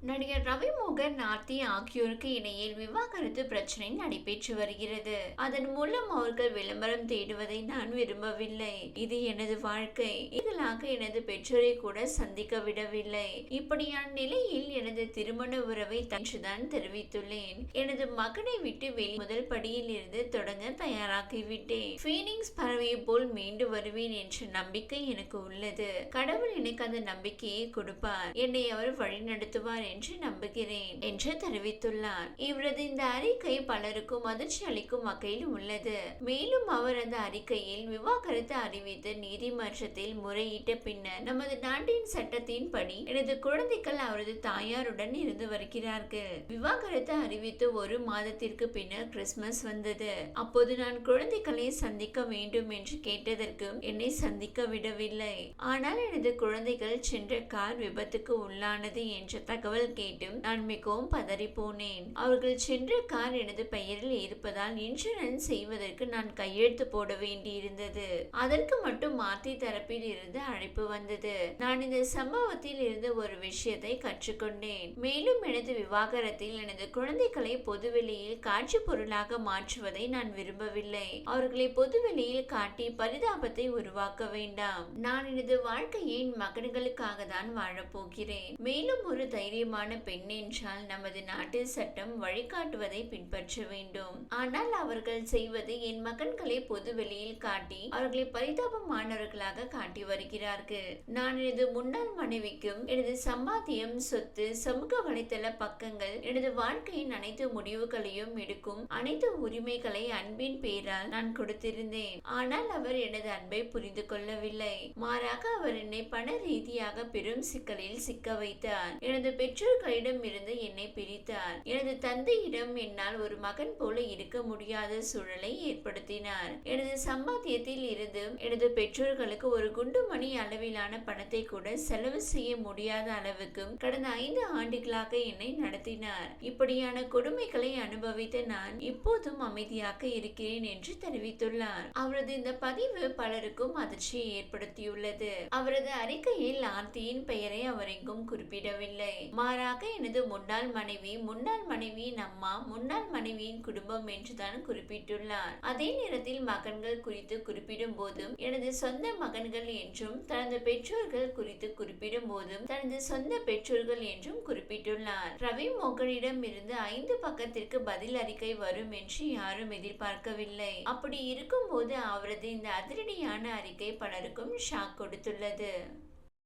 நடிகர் ரவி மோகன் நார்த்தி ஆகியோருக்கு இடையில் விவாகரத்து பிரச்சனை நடைபெற்று வருகிறது. அதன் மூலம் அவர்கள் விளம்பரம் தேடுவதை நான் விரும்பவில்லை. இது எனது வாழ்க்கை. இதலாக எனது பெற்றோரை கூட சந்திக்க விடவில்லை. இப்படியான நிலையில் எனது திருமண உறவை தன்றுதான் தெரிவித்துள்ளேன். எனது மகனை விட்டு வெளி முதல் படியில் இருந்து தொடங்க தயாராகிவிட்டேன். ஃபீனிங்ஸ் பறவை போல் மீண்டு வருவேன் என்ற நம்பிக்கை எனக்கு உள்ளது. கடவுள் எனக்கு அந்த நம்பிக்கையை கொடுப்பார். என்னை அவர் வழிநடத்துவார் என்று நம்புகிறேன் என்று தெரிவித்துள்ளார். இவரது இந்த அறிக்கை பலருக்கும் அதிர்ச்சி அளிக்கும் வகையில் உள்ளது. மேலும் அவர் அந்த அறிக்கையில் விவாகரத்து அறிவித்து நீதிமன்றத்தில் முறையிட்ட பின்னர் நமது நாட்டின் சட்டத்தின்படி எனது குழந்தைகள் அவரது தாயாருடன் இருந்து வருகிறார்கள். விவாகரத்து அறிவித்து ஒரு மாதத்திற்கு பின்னர் கிறிஸ்துமஸ் வந்தது. அப்போது நான் குழந்தைகளை சந்திக்க வேண்டும் என்று கேட்டதற்கும் என்னை சந்திக்க விடவில்லை. ஆனால் எனது குழந்தைகள் சென்ற கார் விபத்துக்கு உள்ளானது என்ற தகவல் கேட்டும் நான் மிகவும் பதறி போனேன் அவர்கள் சென்ற கார் எனது பெயரில் இருப்பதால் இன்சூரன்ஸ் செய்வதற்கு நான் கையெழுத்து போட வேண்டியிருந்தது. அதற்கு மட்டும் மாத்தி தரப்பில் இருந்து அழைப்பு வந்தது. நான் இந்த சம்பவத்தில் இருந்து ஒரு விஷயத்தை கற்றுக்கொண்டேன். மேலும் எனது விவாகரத்தில் எனது குழந்தைகளை பொதுவெளியில் காட்சி பொருளாக மாற்றுவதை நான் விரும்பவில்லை. அவர்களை பொதுவெளியில் காட்டி பரிதாபத்தை உருவாக்க வேண்டாம். நான் எனது வாழ்க்கையின் மகன்களுக்காக தான் வாழப்போகிறேன் மேலும் ஒரு தைரியமான பெண் என்றால் நமது நாட்டு சட்டம் வழிகாட்டுவதை பின்பற்ற வேண்டும். ஆனால் அவர்கள் செய்வது என் மகன்களை பொதுவெளியில் காட்டி அவர்களை பரிதாபமானவர்களாக காட்டி வருகிறார்கள். நான் எனது முன்னாள் மனைவிக்கும் எனது சம்பாத்தியம் சொத்து சமூக வலைத்தள பக்கங்கள் எனது வாழ்க்கையின் அனைத்து முடிவுகளையும் எடுக்கும் அனைத்து உரிமைகளை அன்பின் பெயரால் நான் கொடுத்திருந்தேன். ஆனால் அவர் எனது அன்பை புரிந்து கொள்ளவில்லை. மாறாக அவர் என்னை பண ரீதியாக பெரும் சிக்கலில் சிக்க வைத்தார். எனது பெற்ற இருந்து என்னை பிரித்தார். எனது தந்தையிடம் என்னால் ஒரு மகன் போல இருக்க முடியாத சூழலை ஏற்படுத்தினார். எனது சம்பாத்தியத்தில் இருந்து எனது பெற்றோர்களுக்கு ஒரு குண்டு மணி அளவிலான பணத்தை கூட செலவு செய்ய முடியாத அளவுக்கு கடந்த ஐந்து ஆண்டுகளாக என்னை நடத்தினார். இப்படியான கொடுமைகளை அனுபவித்த நான் இப்போதும் அமைதியாக இருக்கிறேன் என்று தெரிவித்துள்ளார். அவரது இந்த பதிவு பலருக்கும் அதிர்ச்சியை ஏற்படுத்தியுள்ளது. அவரது அறிக்கையில் ஆர்த்தியின் பெயரை அவர் எங்கும் குறிப்பிடவில்லை. மாறாக எனது முன்னாள் மனைவி முன்னாள் மனைவியின் அம்மா முன்னாள் மனைவியின் குடும்பம் என்றுதான் குறிப்பிட்டுள்ளார். அதே நேரத்தில் மகன்கள் குறித்து குறிப்பிடும் போதும் எனது சொந்த மகன்கள் என்றும் தனது பெற்றோர்கள் குறித்து குறிப்பிடும் போதும் தனது சொந்த பெற்றோர்கள் என்றும் குறிப்பிட்டுள்ளார். ரவி மோகனிடம் இருந்து ஐந்து பக்கத்திற்கு பதில் அறிக்கை வரும் என்று யாரும் எதிர்பார்க்கவில்லை. அப்படி இருக்கும்போது அவரது இந்த அதிரடியான அறிக்கை பலருக்கும் ஷாக் கொடுத்துள்ளது.